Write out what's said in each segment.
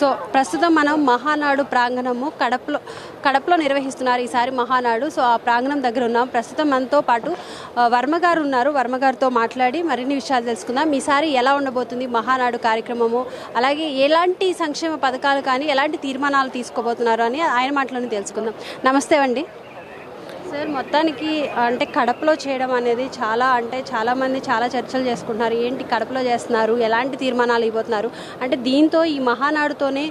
So ప్రస్తుతం మనం మహానాడు ప్రాంగణము కడపలో కడపలో నిర్వహిస్తున్నారు ఈసారి మహానాడు. సో ఆ ప్రాంగణం దగ్గర ఉన్నాం. ప్రస్తుతం మనతో పాటు వర్మగారు వర్మ గారు ఉన్నారు. వర్మ గారితో మాట్లాడి మరిన్ని విషయాలు తెలుసుకుందాం. ఈసారి ఎలా ఉండబోతుంది మహానాడు కార్యక్రమము? అలాగే ఎలాంటి సంక్షేమ పథకాలు కానీ ఎలాంటి తీర్మానాలు తీసుకోబోతున్నారు అని ఆయన మాటలను తెలుసుకుందాం. నమస్తే అండి. సార్ మొత్తానికి అంటే కడపలో చేయడం అనేది చాలా అంటే చాలా మంది చాలా చర్చలు చేసుకుంటున్నారు. ఏంటి కడపలో చేస్తున్నారు? ఎలాంటి తీర్మానాలు ఇవ్వబోతున్నారు? అంటే దీంతో ఈ మహానాడుతోనే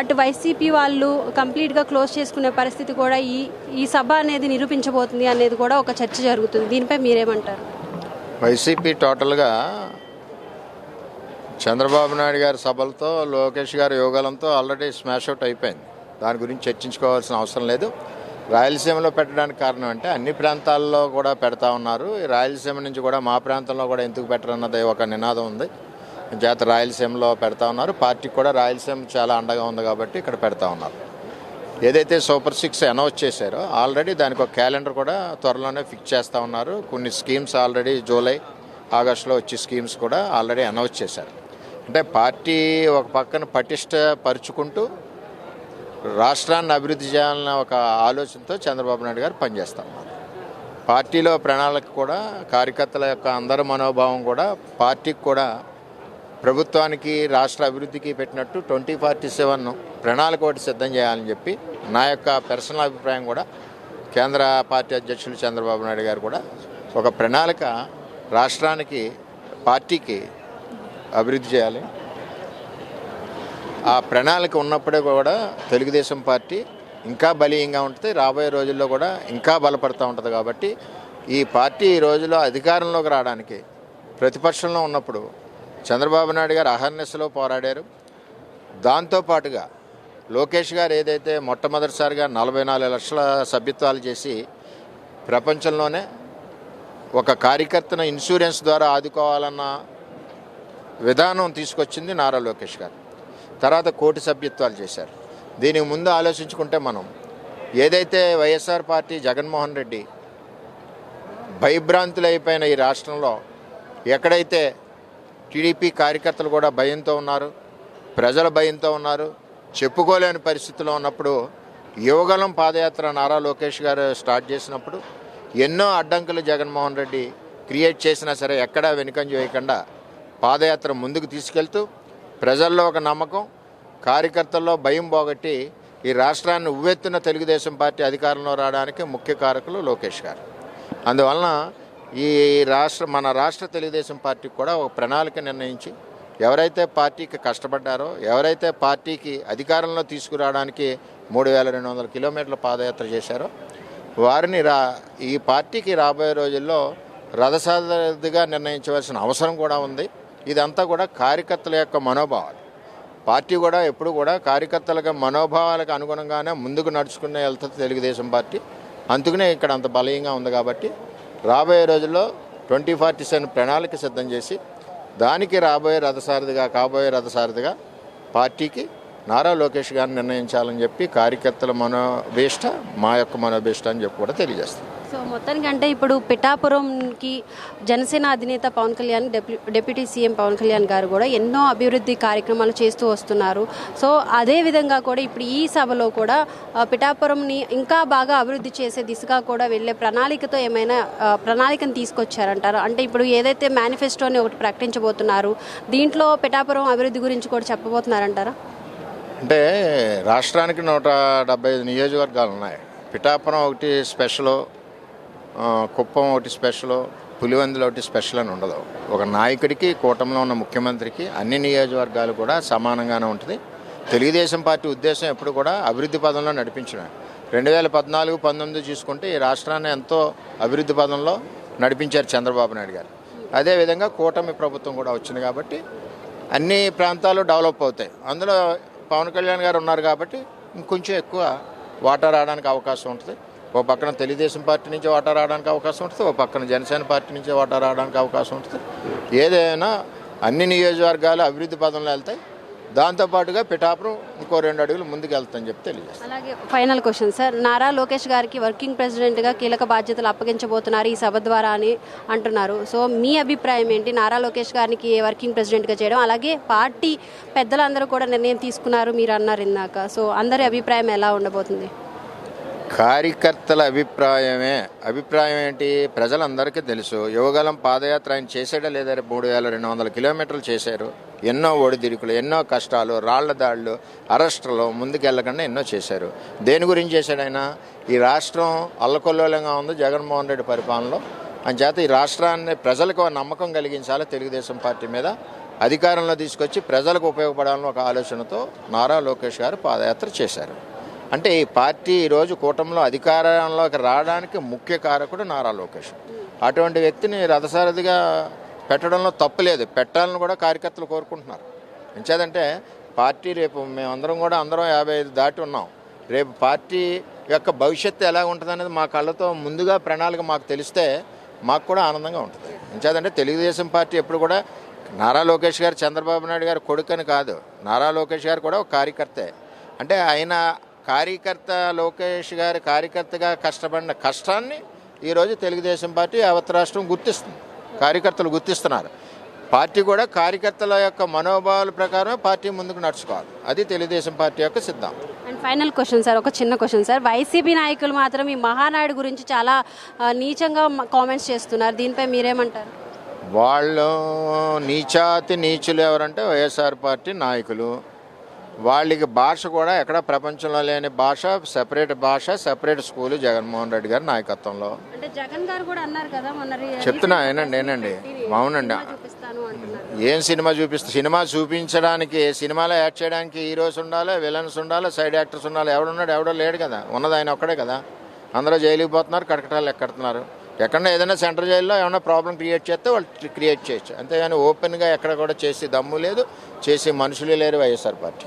అటు వైసీపీ వాళ్ళు కంప్లీట్గా క్లోజ్ చేసుకునే పరిస్థితి కూడా ఈ ఈ సభ అనేది నిరూపించబోతుంది అనేది కూడా ఒక చర్చ జరుగుతుంది. దీనిపై మీరేమంటారు? వైసీపీ టోటల్గా చంద్రబాబు నాయుడు గారి సభలతో లోకేష్ గారి యోగాలంతో ఆల్రెడీ స్మాష్ అవుట్ అయిపోయింది. దాని గురించి చర్చించుకోవాల్సిన అవసరం లేదు. రాయలసీమలో పెట్టడానికి కారణం అంటే అన్ని ప్రాంతాల్లో కూడా పెడతా ఉన్నారు. ఈ రాయలసీమ నుంచి కూడా మా ప్రాంతంలో కూడా ఎందుకు పెట్టరన్నది ఒక నినాదం ఉంది. జాత రాయలసీమలో పెడతా ఉన్నారు. పార్టీకి కూడా రాయలసీమ చాలా అండగా ఉంది కాబట్టి ఇక్కడ పెడతా ఉన్నారు. ఏదైతే సూపర్ సిక్స్ అనౌన్స్ చేశారో ఆల్రెడీ దానికి ఒక క్యాలెండర్ కూడా త్వరలోనే ఫిక్స్ చేస్తూ ఉన్నారు. కొన్ని స్కీమ్స్ ఆల్రెడీ జూలై ఆగస్టులో వచ్చే స్కీమ్స్ కూడా ఆల్రెడీ అనౌన్స్ చేశారు. అంటే పార్టీ ఒక పక్కన పటిష్టపరుచుకుంటూ రాష్ట్రాన్ని అభివృద్ధి చేయాలన్న ఒక ఆలోచనతో చంద్రబాబు నాయుడు గారు పనిచేస్తాం పార్టీలో ప్రణాళిక కూడా కార్యకర్తల యొక్క అందరి మనోభావం కూడా పార్టీకి కూడా ప్రభుత్వానికి రాష్ట్ర అభివృద్ధికి పెట్టినట్టు ట్వంటీ ఫార్టీ సెవెన్ ప్రణాళిక ఒకటి సిద్ధం చేయాలని చెప్పి నా యొక్క పర్సనల్ అభిప్రాయం కూడా కేంద్ర పార్టీ అధ్యక్షులు చంద్రబాబు నాయుడు గారు కూడా ఒక ప్రణాళిక రాష్ట్రానికి పార్టీకి అభివృద్ధి చేయాలి. ఆ ప్రణాళిక ఉన్నప్పుడే కూడా తెలుగుదేశం పార్టీ ఇంకా బలీయంగా ఉంటుంది. రాబోయే రోజుల్లో కూడా ఇంకా బలపడుతూ ఉంటుంది కాబట్టి ఈ పార్టీ ఈ రోజుల్లో అధికారంలోకి రావడానికి ప్రతిపక్షంలో ఉన్నప్పుడు చంద్రబాబు నాయుడు గారు అహర్నిశలో పోరాడారు. దాంతోపాటుగా లోకేష్ గారు ఏదైతే మొట్టమొదటిసారిగా నలభై నాలుగు లక్షల సభ్యత్వాలు చేసి ప్రపంచంలోనే ఒక కార్యకర్తను ఇన్సూరెన్స్ ద్వారా ఆదుకోవాలన్న విధానం తీసుకొచ్చింది నారా లోకేష్ గారు. తర్వాత కోటి సభ్యత్వాలు చేశారు. దీనికి ముందు ఆలోచించుకుంటే మనం ఏదైతే వైఎస్ఆర్ పార్టీ జగన్మోహన్ రెడ్డి భయభ్రాంతులైపోయిన ఈ రాష్ట్రంలో ఎక్కడైతే టీడీపీ కార్యకర్తలు కూడా భయంతో ఉన్నారు ప్రజల భయంతో ఉన్నారు చెప్పుకోలేని పరిస్థితిలో ఉన్నప్పుడు యువగలం పాదయాత్ర నారా లోకేష్ గారు స్టార్ట్ చేసినప్పుడు ఎన్నో అడ్డంకులు జగన్మోహన్ రెడ్డి క్రియేట్ చేసినా సరే ఎక్కడా వెనుకంజ వేయకుండా పాదయాత్ర ముందుకు తీసుకెళ్తూ ప్రజల్లో ఒక నమ్మకం కార్యకర్తల్లో భయం పోగొట్టి ఈ రాష్ట్రాన్ని ఉవ్వెత్తున తెలుగుదేశం పార్టీ అధికారంలో రావడానికి ముఖ్య కారకులు లోకేష్ గారు. అందువలన ఈ రాష్ట్ర మన రాష్ట్ర తెలుగుదేశం పార్టీకి కూడా ఒక ప్రణాళిక నిర్ణయించి ఎవరైతే పార్టీకి కష్టపడ్డారో ఎవరైతే పార్టీకి అధికారంలో తీసుకురావడానికి మూడు వేల రెండు వందల కిలోమీటర్ల పాదయాత్ర చేశారో వారిని రా ఈ పార్టీకి రాబోయే రోజుల్లో రథసారథిగా నిర్ణయించవలసిన అవసరం కూడా ఉంది. ఇదంతా కూడా కార్యకర్తల యొక్క మనోభావాలు. పార్టీ కూడా ఎప్పుడు కూడా కార్యకర్తలకు మనోభావాలకు అనుగుణంగానే ముందుకు నడుచుకునే వెళ్తుంది తెలుగుదేశం పార్టీ. అందుకనే ఇక్కడ అంత బలీయంగా ఉంది కాబట్టి రాబోయే రోజుల్లో ట్వంటీ ఫార్టీ సెవెన్ ప్రణాళిక సిద్ధం చేసి దానికి రాబోయే రథసారథిగా కాబోయే రథసారథిగా పార్టీకి నారా లోకేష్ గారిని నిర్ణయించాలని చెప్పి కార్యకర్తల మనోభీష్ట మా యొక్క మనోభీష్ట అని చెప్పి కూడా తెలియజేస్తాం. సో మొత్తానికి అంటే ఇప్పుడు పిఠాపురంకి జనసేన అధినేత పవన్ కళ్యాణ్ డెప్యూ డిప్యూటీ సీఎం పవన్ కళ్యాణ్ గారు కూడా ఎన్నో అభివృద్ధి కార్యక్రమాలు చేస్తూ వస్తున్నారు. సో అదే విధంగా కూడా ఇప్పుడు ఈ సభలో కూడా పిఠాపురంని ఇంకా బాగా అభివృద్ధి చేసే దిశగా కూడా వెళ్ళే ప్రణాళికతో ఏమైనా ప్రణాళికను తీసుకొచ్చారంటారు? అంటే ఇప్పుడు ఏదైతే మేనిఫెస్టోని ఒకటి ప్రకటించబోతున్నారు దీంట్లో పిఠాపురం అభివృద్ధి గురించి కూడా చెప్పబోతున్నారంటారా? అంటే రాష్ట్రానికి నూట డెబ్బై ఐదు నియోజకవర్గాలు ఉన్నాయి. పిఠాపురం ఒకటి స్పెషల్ కుప్పం ఒకటి స్పెషల్ పులివెందులు ఒకటి స్పెషల్ అని ఉండదు. ఒక నాయకుడికి కూటమిలో ఉన్న ముఖ్యమంత్రికి అన్ని నియోజకవర్గాలు కూడా సమానంగానే ఉంటుంది. తెలుగుదేశం పార్టీ ఉద్దేశం ఎప్పుడు కూడా అభివృద్ధి పదంలో నడిపించడమే. రెండు వేల పద్నాలుగు పంతొమ్మిది చూసుకుంటే ఈ రాష్ట్రాన్ని ఎంతో అభివృద్ధి పదంలో నడిపించారు చంద్రబాబు నాయుడు గారు. అదేవిధంగా కూటమి ప్రభుత్వం కూడా వచ్చింది కాబట్టి అన్ని ప్రాంతాలు డెవలప్ అవుతాయి. అందులో పవన్ కళ్యాణ్ గారు ఉన్నారు కాబట్టి ఇంకొంచెం ఎక్కువ వాటా రావడానికి అవకాశం ఉంటుంది. ఓ పక్కన తెలుగుదేశం పార్టీ నుంచి వాటా రావడానికి అవకాశం ఉంటుంది ఓ పక్కన జనసేన పార్టీ నుంచి వాటా రావడానికి అవకాశం ఉంటుంది. ఏదైనా అన్ని నియోజకవర్గాలు అభివృద్ధి పదంలో వెళ్తాయి. దాంతోపాటుగా పిఠాపురం ఇంకో రెండు అడుగులు ముందుకు వెళ్తామని చెప్పి తెలియజేస్తాను అలాగే final question sir Nara Lokesh గారికి వర్కింగ్ ప్రెసిడెంట్గా కీలక బాధ్యతలు అప్పగించబోతున్నారు ఈ సభ ద్వారా అని అంటున్నారు. సో మీ అభిప్రాయం ఏంటి? నారా లోకేష్ గారికి వర్కింగ్ ప్రెసిడెంట్గా చేయడం? అలాగే పార్టీ పెద్దలందరూ కూడా నిర్ణయం తీసుకున్నారు మీరు అన్నారు ఇందాక. సో అందరి అభిప్రాయం ఎలా ఉండబోతుంది? కార్యకర్తల అభిప్రాయమే. అభిప్రాయం ఏంటి? ప్రజలందరికీ తెలుసు. యువగలం పాదయాత్ర ఆయన చేసాడా లేదా మూడు వేల రెండు వందల కిలోమీటర్లు చేశారు. ఎన్నో ఒడిదిరుకులు ఎన్నో కష్టాలు రాళ్ళ దాడులు అరెస్టులు ముందుకెళ్ళకుండా ఎన్నో చేశారు. దేని గురించి చేశాడు ఆయన? ఈ రాష్ట్రం అల్లకొల్లోలంగా ఉంది జగన్మోహన్ రెడ్డి పరిపాలనలో. అంచేత ఈ రాష్ట్రాన్ని ప్రజలకు నమ్మకం కలిగించాలి తెలుగుదేశం పార్టీ మీద? అధికారంలో తీసుకొచ్చి ప్రజలకు ఉపయోగపడాలని ఒక ఆలోచనతో నారా లోకేష్ గారు పాదయాత్ర చేశారు. అంటే ఈ పార్టీ ఈరోజు కూటమిలో అధికారంలోకి రావడానికి ముఖ్య కారకుడు నారా లోకేష్. అటువంటి వ్యక్తిని రథసారథిగా పెట్టడంలో తప్పులేదు పెట్టాలని కూడా కార్యకర్తలు కోరుకుంటున్నారు. ఎంచేదంటే పార్టీ రేపు మేమందరం కూడా అందరం యాభై ఐదు దాటి ఉన్నాం. రేపు పార్టీ యొక్క భవిష్యత్తు ఎలా ఉంటుందనేది మా కళ్ళతో ముందుగా ప్రణాళిక మాకు తెలిస్తే మాకు కూడా ఆనందంగా ఉంటుంది. ఎంచేదంటే తెలుగుదేశం పార్టీ ఎప్పుడు కూడా నారా లోకేష్ గారు చంద్రబాబు నాయుడు గారు కొడుకని కాదు. నారా లోకేష్ గారు కూడా ఒక కార్యకర్తే. అంటే ఆయన కార్యకర్త లోకేష్ గారి కార్యకర్తగా కష్టపడిన కష్టాన్ని ఈరోజు తెలుగుదేశం పార్టీ యావత్ రాష్ట్రం గుర్తిస్తుంది. కార్యకర్తలు గుర్తిస్తున్నారు. పార్టీ కూడా కార్యకర్తల యొక్క మనోభావాల ప్రకారం పార్టీ ముందుకు నడుచుకోవాలి. అది తెలుగుదేశం పార్టీ యొక్క సిద్ధాంతం అండ్ ఫైనల్ క్వశ్చన్ సార్ ఒక చిన్న క్వశ్చన్ సార్ వైసీపీ నాయకులు మాత్రం ఈ మహానాడు గురించి చాలా నీచంగా కామెంట్స్ చేస్తున్నారు. దీనిపై మీరేమంటారు? వాళ్ళు నీచాతి నీచులు ఎవరంటే వైఎస్ఆర్ పార్టీ నాయకులు. వాళ్ళకి భాష కూడా ఎక్కడ ప్రపంచంలో లేని భాష సెపరేట్ భాష సెపరేట్ స్కూలు జగన్మోహన్ రెడ్డి గారి నాయకత్వంలో. చెప్తున్నా ఏనండి ఏనండి. అవునండి. ఏం సినిమా చూపిస్తా సినిమా చూపించడానికి సినిమాలో యాడ్ చేయడానికి హీరోస్ ఉండాలి విలన్స్ ఉండాలి సైడ్ యాక్టర్స్ ఉండాలి ఎవడున్నాడు ఎవడో లేడు కదా ఉన్నది ఆయన ఒక్కడే కదా. అందరూ జైలుకి పోతున్నారు కటకటాలు ఎక్కడుతున్నారు. ఎక్కడన్నా ఏదైనా సెంట్రల్ జైల్లో ఏమైనా ప్రాబ్లం క్రియేట్ చేస్తే వాళ్ళు క్రియేట్ చేయొచ్చు. అంతేగాని ఓపెన్గా ఎక్కడ కూడా చేసి దమ్ము లేదు చేసి మనుషులే లేరు YSR party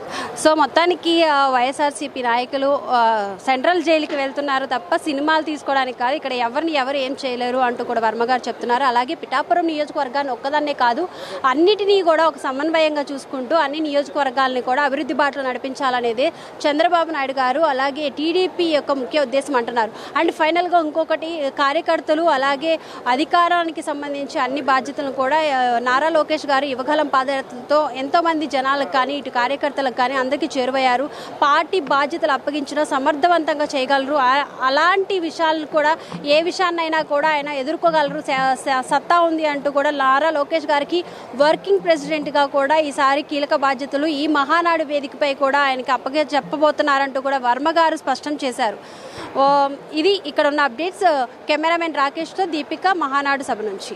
so మొత్తానికి వైఎస్ఆర్సీపీ నాయకులు సెంట్రల్ జైలుకి వెళ్తున్నారు తప్ప సినిమాలు తీసుకోవడానికి కాదు. ఇక్కడ ఎవరిని ఎవరు ఏం చేయలేరు అంటూ కూడా వర్మ గారు చెప్తున్నారు. అలాగే పిఠాపురం నియోజకవర్గాన్ని ఒక్కదాన్నే కాదు అన్నిటినీ కూడా ఒక సమన్వయంగా చూసుకుంటూ అన్ని నియోజకవర్గాలని కూడా అభివృద్ధి బాటలో నడిపించాలనేది చంద్రబాబు నాయుడు గారు అలాగే టీడీపీ యొక్క ముఖ్య ఉద్దేశం అంటున్నారు. అండ్ ఫైనల్గా ఇంకొకటి కార్యకర్తలు అలాగే అధికారానికి సంబంధించి అన్ని బాధ్యతలను కూడా నారా లోకేష్ గారు యువగలం పాదయాత్రతో ఎంతోమంది జనాలకు కానీ ఇటు కార్యకర్తలకు కానీ అందరికీ చేరువయ్యారు. పార్టీ బాధ్యతలు అప్పగించడం సమర్థవంతంగా చేయగలరు. అలాంటి విషయాలు కూడా ఏ విషయాన్నైనా కూడా ఆయన ఎదుర్కోగలరు. సత్తా ఉంది అంటూ కూడా లారా లోకేష్ గారికి వర్కింగ్ ప్రెసిడెంట్గా కూడా ఈసారి కీలక బాధ్యతలు ఈ మహానాడు వేదికపై కూడా ఆయనకి అప్పగే చెప్పబోతున్నారంటూ కూడా వర్మ గారు స్పష్టం చేశారు. ఇది ఇక్కడ ఉన్న అప్డేట్స్. కెమెరామెన్ రాకేష్తో దీపిక మహానాడు సభ నుంచి.